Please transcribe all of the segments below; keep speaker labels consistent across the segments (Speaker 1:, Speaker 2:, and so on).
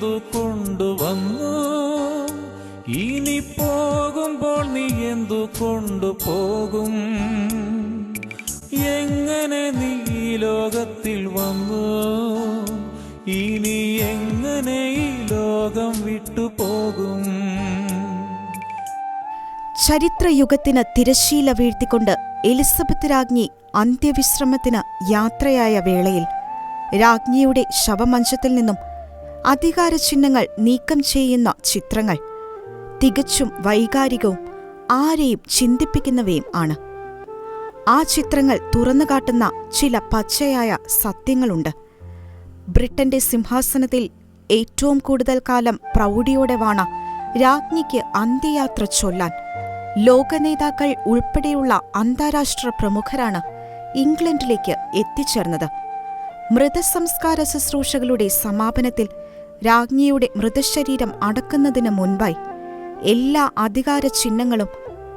Speaker 1: എന്തു കൊണ്ടുവന്നു ഇനി പോകുമ്പോൾ നീ എന്തു കൊണ്ടുപോകും എങ്ങനെ നീ ലോകത്തിൽ വന്നു? ഇനി എങ്ങനെ ഈ ലോകം വിട്ടുപോകും?
Speaker 2: ചരിത്രയുഗത്തിന് തിരശീല വീഴ്ത്തിക്കൊണ്ട് എലിസബത്ത് രാജ്ഞി അന്ത്യവിശ്രമത്തിന് യാത്രയായ വേളയിൽ രാജ്ഞിയുടെ ശവമഞ്ചത്തിൽ നിന്നും അധികാരചിഹ്നങ്ങൾ നീക്കം ചെയ്യുന്ന ചിത്രങ്ങൾ. തികച്ചും വൈകാരികവും ആരെയും ചിന്തിപ്പിക്കുന്നവയും ആണ്. ആ ചിത്രങ്ങൾ തുറന്നുകാട്ടുന്ന ചില പച്ചയായ സത്യങ്ങളുണ്ട്. ബ്രിട്ടന്റെ സിംഹാസനത്തിൽ ഏറ്റവും കൂടുതൽ കാലം പ്രൗഢിയോടെ വാണ രാജ്ഞിക്ക് അന്ത്യയാത്ര ചൊല്ലാൻ ലോകനേതാക്കൾ ഉൾപ്പെടെയുള്ള അന്താരാഷ്ട്ര പ്രമുഖരാണ് ഇംഗ്ലണ്ടിലേക്ക് എത്തിച്ചേർന്നത്. മൃതസംസ്കാര ശുശ്രൂഷകളുടെ സമാപനത്തിൽ രാജ്ഞിയുടെ മൃതശരീരം അടക്കുന്നതിന് മുൻപായി എല്ലാ അധികാര ചിഹ്നങ്ങളും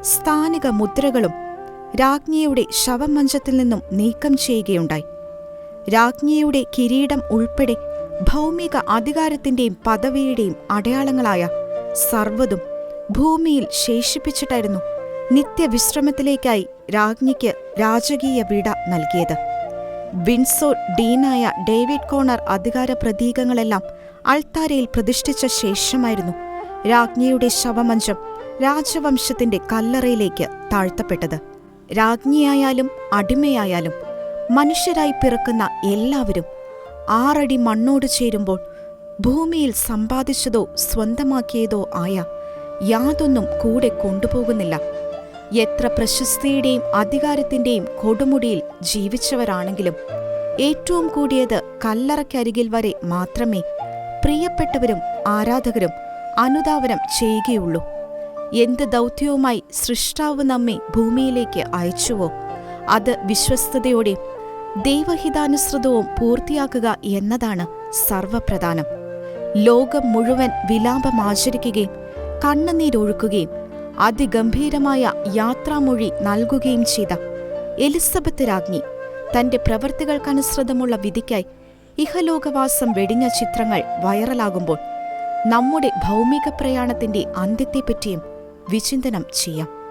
Speaker 2: സ്ഥാനിക മുദ്രകളും രാജ്ഞിയുടെ ശവമഞ്ചത്തിൽ നിന്നും നീക്കം ചെയ്യുകയുണ്ടായി. രാജ്ഞിയുടെ കിരീടം ഉൾപ്പെടെ ഭൗമിക അധികാരത്തിന്റെയും പദവിയുടെയും അടയാളങ്ങളായ സർവതും ഭൂമിയിൽ ശേഷിപ്പിച്ചിട്ടായിരുന്നു നിത്യവിശ്രമത്തിലേക്കായി രാജ്ഞിക്ക് രാജകീയ വിട നൽകിയത്. വിൻസോർ ഡീനായ ഡേവിഡ് കോണർ അധികാര പ്രതീകങ്ങളെല്ലാം അൾത്താരയിൽ പ്രതിഷ്ഠിച്ച ശേഷമായിരുന്നു രാജ്ഞിയുടെ ശവമഞ്ചം രാജവംശത്തിന്റെ കല്ലറയിലേക്ക് താഴ്ത്തപ്പെട്ടത്. രാജ്ഞിയായാലും അടിമയായാലും മനുഷ്യരായി പിറക്കുന്ന എല്ലാവരും ആറടി മണ്ണോട് ചേരുമ്പോൾ ഭൂമിയിൽ സമ്പാദിച്ചതോ സ്വന്തമാക്കിയതോ ആയ യാതൊന്നും കൂടെ കൊണ്ടുപോകുന്നില്ല. എത്ര പ്രശസ്തിയുടെയും അധികാരത്തിന്റെയും കൊടുമുടിയിൽ ജീവിച്ചവരാണെങ്കിലും ഏറ്റവും കൂടിയത് കല്ലറയ്ക്കരികിൽ വരെ മാത്രമേ പ്രിയപ്പെട്ടവരും ആരാധകരും അനുദാപനം ചെയ്യുകയുള്ളൂ. എന്ത് ദൗത്യവുമായി സൃഷ്ടാവ് നമ്മെ ഭൂമിയിലേക്ക് അയച്ചുവോ? അത് വിശ്വസ്തയോടെ ദൈവഹിതാനുസൃതവും പൂർത്തിയാക്കുക എന്നതാണ് സർവപ്രധാനം. ലോകം മുഴുവൻ വിലാപമാചരിക്കുകയും കണ്ണുനീരൊഴുക്കുകയും അതിഗംഭീരമായ യാത്രാമൊഴി നൽകുകയും ചെയ്ത എലിസബത്ത് രാജ്ഞി തന്റെ പ്രവൃത്തികൾക്കനുസൃതമുള്ള വിധിക്കായി ഇഹലോകവാസം വെടിഞ്ഞ ചിത്രങ്ങൾ വൈറലാകുമ്പോൾ നമ്മുടെ ഭൗമിക പ്രയാണത്തിന്റെ അന്ത്യത്തെപ്പറ്റിയും വിചിന്തനം ചെയ്യാം.